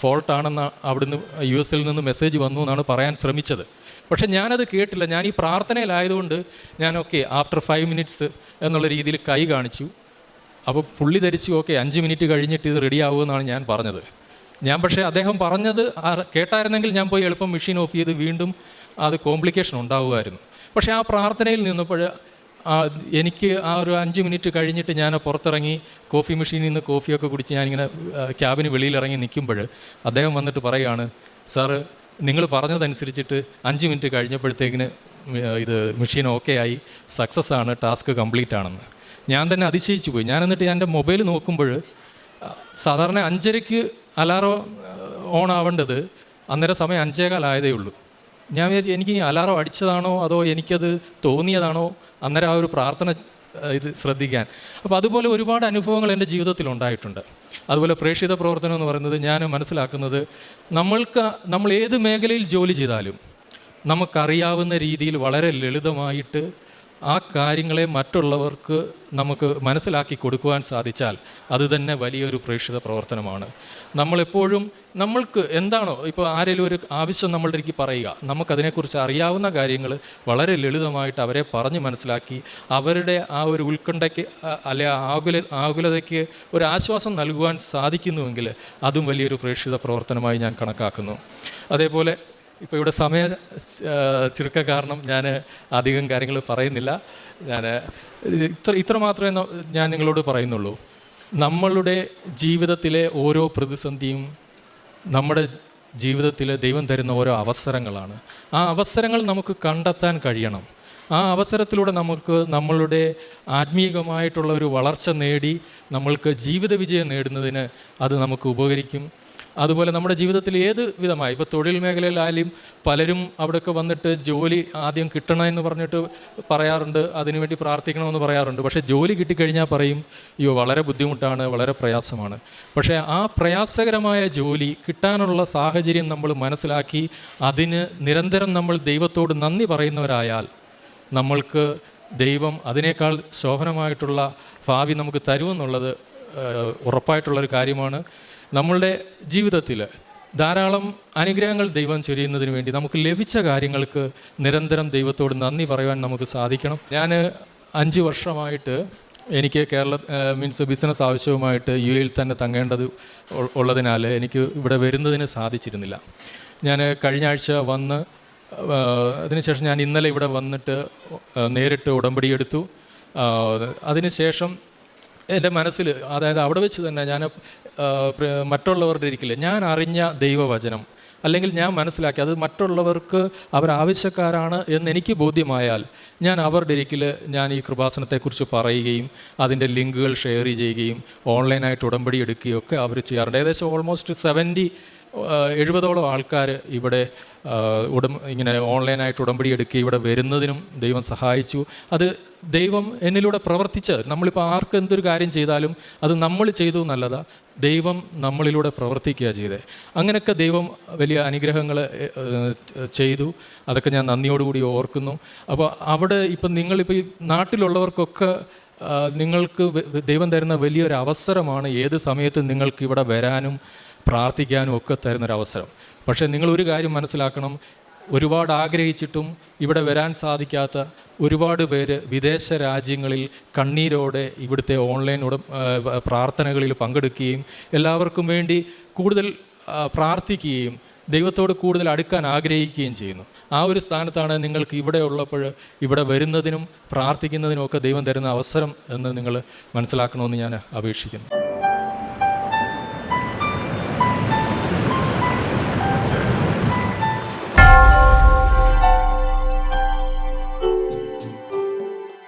Speaker 4: ഫോൾട്ടാണെന്ന് അവിടുന്ന് യു എസിൽ നിന്ന് മെസ്സേജ് വന്നു എന്നാണ് പറയാൻ ശ്രമിച്ചത്. പക്ഷേ ഞാനത് കേട്ടില്ല. ഞാൻ ഈ പ്രാർത്ഥനയിലായതുകൊണ്ട് ഞാൻ ഓക്കെ ആഫ്റ്റർ ഫൈവ് മിനിറ്റ്സ് എന്നുള്ള രീതിയിൽ കൈ കാണിച്ചു. അപ്പോൾ പുള്ളി ധരിച്ചു ഓക്കെ അഞ്ച് മിനിറ്റ് കഴിഞ്ഞിട്ട് ഇത് റെഡി ആവുമെന്നാണ് ഞാൻ പറഞ്ഞത്. ഞാൻ പക്ഷേ അദ്ദേഹം പറഞ്ഞത് കേട്ടായിരുന്നെങ്കിൽ ഞാൻ പോയി എളുപ്പം മെഷീൻ ഓഫ് ചെയ്ത് വീണ്ടും അത് കോംപ്ലിക്കേഷൻ ഉണ്ടാവുമായിരുന്നു. പക്ഷേ ആ പ്രാർത്ഥനയിൽ നിന്നപ്പോൾ എനിക്ക് ആ ഒരു അഞ്ച് മിനിറ്റ് കഴിഞ്ഞിട്ട് ഞാൻ പുറത്തിറങ്ങി കോഫി മെഷീനിൽ നിന്ന് കോഫിയൊക്കെ കുടിച്ച് ഞാനിങ്ങനെ ക്യാബിന് വെളിയിലിറങ്ങി നിൽക്കുമ്പോൾ അദ്ദേഹം വന്നിട്ട് പറയുകയാണ് സാറ് നിങ്ങൾ പറഞ്ഞതനുസരിച്ചിട്ട് അഞ്ച് മിനിറ്റ് കഴിഞ്ഞപ്പോഴത്തേക്കിന് ഇത് മെഷീൻ ഓക്കെ ആയി സക്സസ് ആണ് ടാസ്ക് കംപ്ലീറ്റ് ആണെന്ന്. ഞാൻ തന്നെ അതിശയിച്ചു പോയി. ഞാൻ എന്നിട്ട് എന്റെ മൊബൈൽ നോക്കുമ്പോൾ സാധാരണ അഞ്ചരയ്ക്ക് അലാറം ഓൺ ആവേണ്ടത് അന്നേരം സമയം അഞ്ചേകാലായതേ ഉള്ളൂ. ഞാൻ വിചാരിച്ചു എനിക്ക് അലാറം അടിച്ചതാണോ അതോ എനിക്കത് തോന്നിയതാണോ? അന്നേരം ആ ഒരു പ്രാർത്ഥന ഇത് ശ്രദ്ധിക്കാൻ. അപ്പോൾ അതുപോലെ ഒരുപാട് അനുഭവങ്ങൾ എന്റെ ജീവിതത്തിൽ ഉണ്ടായിട്ടുണ്ട്. അതുപോലെ പ്രേക്ഷിത പ്രവർത്തനം എന്ന് പറയുന്നത് ഞാൻ മനസ്സിലാക്കുന്നത് നമ്മൾക്ക് നമ്മൾ ഏത് മേഖലയിൽ ജോലി ചെയ്താലും നമുക്കറിയാവുന്ന രീതിയിൽ വളരെ ലളിതമായിട്ട് ആ കാര്യങ്ങളെ മറ്റുള്ളവർക്ക് നമുക്ക് മനസ്സിലാക്കി കൊടുക്കുവാൻ സാധിച്ചാൽ അത് തന്നെ വലിയൊരു പ്രേക്ഷിത പ്രവർത്തനമാണ്. നമ്മളെപ്പോഴും നമ്മൾക്ക് എന്താണോ ഇപ്പോൾ ആരെങ്കിലും ഒരു ആവശ്യം നമ്മളുടെ എനിക്ക് പറയുക നമുക്കതിനെക്കുറിച്ച് അറിയാവുന്ന കാര്യങ്ങൾ വളരെ ലളിതമായിട്ട് അവരെ പറഞ്ഞ് മനസ്സിലാക്കി അവരുടെ ആ ഒരു ഉത്കണ്ഠയ്ക്ക് അല്ലെ ആകുല ആകുലതയ്ക്ക് ഒരു ആശ്വാസം നൽകുവാൻ സാധിക്കുന്നുവെങ്കിൽ അതും വലിയൊരു പ്രേക്ഷിത പ്രവർത്തനമായി ഞാൻ കണക്കാക്കുന്നു. അതേപോലെ ഇപ്പോൾ ഇവിടെ സമയ ചുരുക്ക കാരണം ഞാൻ അധികം കാര്യങ്ങൾ പറയുന്നില്ല. ഞാൻ ഇത്ര ഇത്ര മാത്രമേ ഞാൻ നിങ്ങളോട് പറയുന്നുള്ളൂ. നമ്മളുടെ ജീവിതത്തിലെ ഓരോ പ്രതിസന്ധിയും നമ്മുടെ ജീവിതത്തിൽ ദൈവം തരുന്ന ഓരോ അവസരങ്ങളാണ്. ആ അവസരങ്ങൾ നമുക്ക് കണ്ടെത്താൻ കഴിയണം. ആ അവസരത്തിലൂടെ നമുക്ക് നമ്മളുടെ ആത്മീയമായിട്ടുള്ള ഒരു വളർച്ച നേടി നമ്മൾക്ക് ജീവിത വിജയം നേടുന്നതിന് അത് നമുക്ക് ഉപകരിക്കും. അതുപോലെ നമ്മുടെ ജീവിതത്തിൽ ഏത് വിധമായി? ഇപ്പോൾ തൊഴിൽ മേഖലയിലായാലും പലരും അവിടെയൊക്കെ വന്നിട്ട് ജോലി ആദ്യം കിട്ടണം എന്ന് പറഞ്ഞിട്ട് പറയാറുണ്ട് അതിനുവേണ്ടി പ്രാർത്ഥിക്കണമെന്ന് പറയാറുണ്ട്. പക്ഷേ ജോലി കിട്ടിക്കഴിഞ്ഞാൽ പറയും അയ്യോ വളരെ ബുദ്ധിമുട്ടാണ് വളരെ പ്രയാസമാണ്. പക്ഷേ ആ പ്രയാസകരമായ ജോലി കിട്ടാനുള്ള സാഹചര്യം നമ്മൾ മനസ്സിലാക്കി അതിന് നിരന്തരം നമ്മൾ ദൈവത്തോട് നന്ദി പറയുന്നവരായാൽ നമ്മൾക്ക് ദൈവം അതിനേക്കാൾ ശോഭനമായിട്ടുള്ള ഭാവി നമുക്ക് തരുമെന്നുള്ളത് ഉറപ്പായിട്ടുള്ളൊരു കാര്യമാണ്. നമ്മളുടെ ജീവിതത്തിൽ ധാരാളം അനുഗ്രഹങ്ങൾ ദൈവം ചൊരിയുന്നതിന് വേണ്ടി നമുക്ക് ലഭിച്ച കാര്യങ്ങൾക്ക് നിരന്തരം ദൈവത്തോട് നന്ദി പറയുവാൻ നമുക്ക് സാധിക്കണം. ഞാൻ അഞ്ച് വർഷമായിട്ട് എനിക്ക് കേരള മീൻസ് ബിസിനസ് ആവശ്യവുമായിട്ട് യു എയിൽ തന്നെ തങ്ങേണ്ടത് ഉള്ളതിനാൽ എനിക്ക് ഇവിടെ വരുന്നതിന് സാധിച്ചിരുന്നില്ല. ഞാൻ കഴിഞ്ഞ ആഴ്ച വന്ന് അതിനുശേഷം ഞാൻ ഇന്നലെ ഇവിടെ വന്നിട്ട് നേരിട്ട് ഉടമ്പടി എടുത്തു. ആ, അതിനുശേഷം എന്റെ മനസ്സിൽ അതായത് അവിടെ വെച്ച് തന്നെ ഞാൻ മറ്റുള്ളവരുടെ ഇരിക്കില്ല ഞാൻ അറിഞ്ഞ ദൈവവചനം അല്ലെങ്കിൽ ഞാൻ മനസ്സിലാക്കി അത് മറ്റുള്ളവർക്ക് അവർ ആവശ്യക്കാരാണ് എന്ന് എനിക്ക് ബോധ്യമായാൽ ഞാൻ അവരുടെ ഇരിക്കൽ ഞാൻ ഈ കൃപാസനത്തെക്കുറിച്ച് പറയുകയും അതിന്റെ ലിങ്കുകൾ ഷെയർ ചെയ്യുകയും ഓൺലൈനായിട്ട് ഉടമ്പടി എടുക്കുകയും ഒക്കെ അവർ ചെയ്യാറുണ്ട്. ഏകദേശം ഓൾമോസ്റ്റ് സെവന്റി എഴുപതോളം ആൾക്കാർ ഇവിടെ ഉടം ഇങ്ങനെ ഓൺലൈനായിട്ട് ഉടമ്പടി എടുക്കുക ഇവിടെ വരുന്നതിനും ദൈവം സഹായിച്ചു. അത് ദൈവം എന്നിലൂടെ പ്രവർത്തിച്ച് നമ്മളിപ്പോൾ ആർക്ക് എന്തൊരു കാര്യം ചെയ്താലും അത് നമ്മൾ ചെയ്തു നല്ലതാ. ദൈവം നമ്മളിലൂടെ പ്രവർത്തിക്കുക ചെയ്തേ. അങ്ങനെയൊക്കെ ദൈവം വലിയ അനുഗ്രഹങ്ങൾ ചെയ്തു. അതൊക്കെ ഞാൻ നന്ദിയോടുകൂടി ഓർക്കുന്നു. അപ്പോൾ അവിടെ ഇപ്പം നിങ്ങളിപ്പോൾ ഈ നാട്ടിലുള്ളവർക്കൊക്കെ നിങ്ങൾക്ക് ദൈവം തരുന്ന വലിയൊരു അവസരമാണ് ഏത് സമയത്ത് നിങ്ങൾക്ക് ഇവിടെ വരാനും പ്രാർത്ഥിക്കാനും ഒക്കെ തരുന്നൊരവസരം. പക്ഷേ നിങ്ങൾ ഒരു കാര്യം മനസ്സിലാക്കണം. ഒരുപാട് ആഗ്രഹിച്ചിട്ടും ഇവിടെ വരാൻ സാധിക്കാത്ത ഒരുപാട് പേര് വിദേശ രാജ്യങ്ങളിൽ കണ്ണീരോടെ ഇവിടുത്തെ ഓൺലൈൻ ഉട പ്രാർത്ഥനകളിൽ പങ്കെടുക്കുകയും എല്ലാവർക്കും വേണ്ടി കൂടുതൽ പ്രാർത്ഥിക്കുകയും ദൈവത്തോട് കൂടുതൽ അടുക്കാൻ ആഗ്രഹിക്കുകയും ചെയ്യുന്നു. ആ ഒരു സ്ഥാനത്താണ് നിങ്ങൾക്ക് ഇവിടെ ഉള്ളപ്പോൾ ഇവിടെ വരുന്നതിനും പ്രാർത്ഥിക്കുന്നതിനും ഒക്കെ ദൈവം തരുന്ന അവസരം എന്ന് നിങ്ങൾ മനസ്സിലാക്കണമെന്ന് ഞാൻ അപേക്ഷിക്കുന്നു.